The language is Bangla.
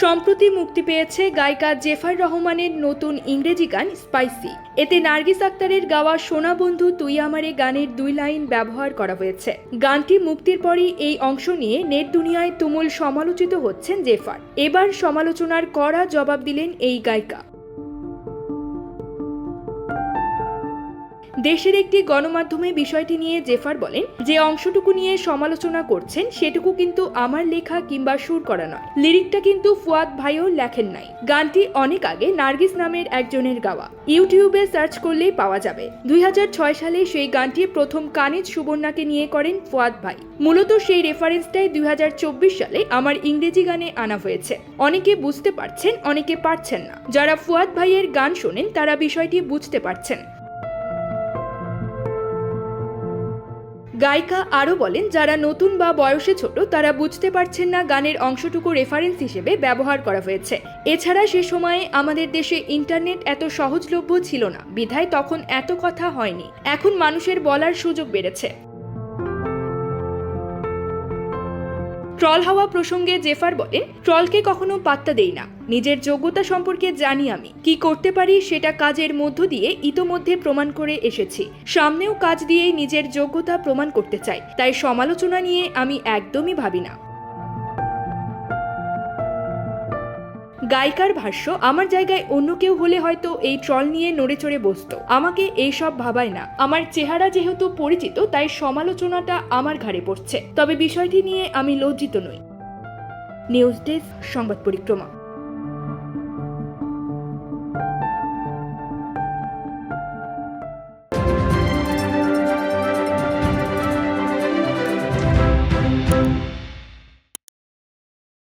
সম্প্রতি মুক্তি পেয়েছে গায়িকা জেফার রহমানের নতুন ইংরেজি গান স্পাইসি। এতে নার্গিস আক্তারের গাওয়া সোনা বন্ধু তুই আমারে গানের দুই লাইন ব্যবহার করা হয়েছে। গানটি মুক্তির পরই এই অংশ নিয়ে নেট দুনিয়ায় তুমুল সমালোচিত হচ্ছেন জেফার। এবার সমালোচনার কড়া জবাব দিলেন এই গায়িকা। দেশের একটি গণমাধ্যমে বিষয়টি নিয়ে জেফার বলেন, যে অংশটুকু নিয়ে সমালোচনা করছেন, সেটুকু কিন্তু আমার লেখা কিংবা সুর করা নয়। লিরিকটা কিন্তু ফুয়াদ ভাইও লেখেন নাই। গানটি অনেক আগে নার্গিস নামের একজনের গাওয়া। ইউটিউবে সার্চ করলেই পাওয়া যাবে। দুই হাজার ছয় সালে সেই গানটি প্রথম কানিজ সুবর্ণাকে নিয়ে করেন ফুয়াদ ভাই। মূলত সেই রেফারেন্সটাই দুই হাজার চব্বিশ সালে আমার ইংরেজি গানে আনা হয়েছে। অনেকে বুঝতে পারছেন, অনেকে পারছেন না। যারা ফুয়াদ ভাইয়ের গান শোনেন, তারা বিষয়টি বুঝতে পারছেন। গায়িকা আরও বলেন, যারা নতুন বা বয়সে ছোট, তারা বুঝতে পারছেন না গানের অংশটুকু রেফারেন্স হিসেবে ব্যবহার করা হয়েছে। এছাড়া সে সময়ে আমাদের দেশে ইন্টারনেট এত সহজলভ্য ছিল না। বিধায় তখন এত কথা হয়নি। এখন মানুষের বলার সুযোগ বেড়েছে। ট্রল হওয়া প্রসঙ্গে জেফার বলেন ট্রলকে কখনো পাত্তা দেই না। নিজের যোগ্যতা সম্পর্কে জানি আমি। কি করতে পারি সেটা কাজের মধ্য দিয়ে ইতোমধ্যে প্রমাণ করে এসেছি। সামনেও কাজ দিয়েই নিজের যোগ্যতা প্রমাণ করতে চাই। তাই সমালোচনা নিয়ে আমি একদমই ভাবি না। গায়িকার ভাষ্য, আমার জায়গায় অন্য কেউ হলে হয়তো এই ট্রল নিয়ে নড়ে চড়ে বসতো। আমাকে এইসব ভাবায় না। আমার চেহারা যেহেতু পরিচিত, তাই সমালোচনাটা আমার ঘাড়ে পড়ছে। তবে বিষয়টি নিয়ে আমি লজ্জিত নই। নিউজ ডেস্ক, সংবাদ পরিক্রমা।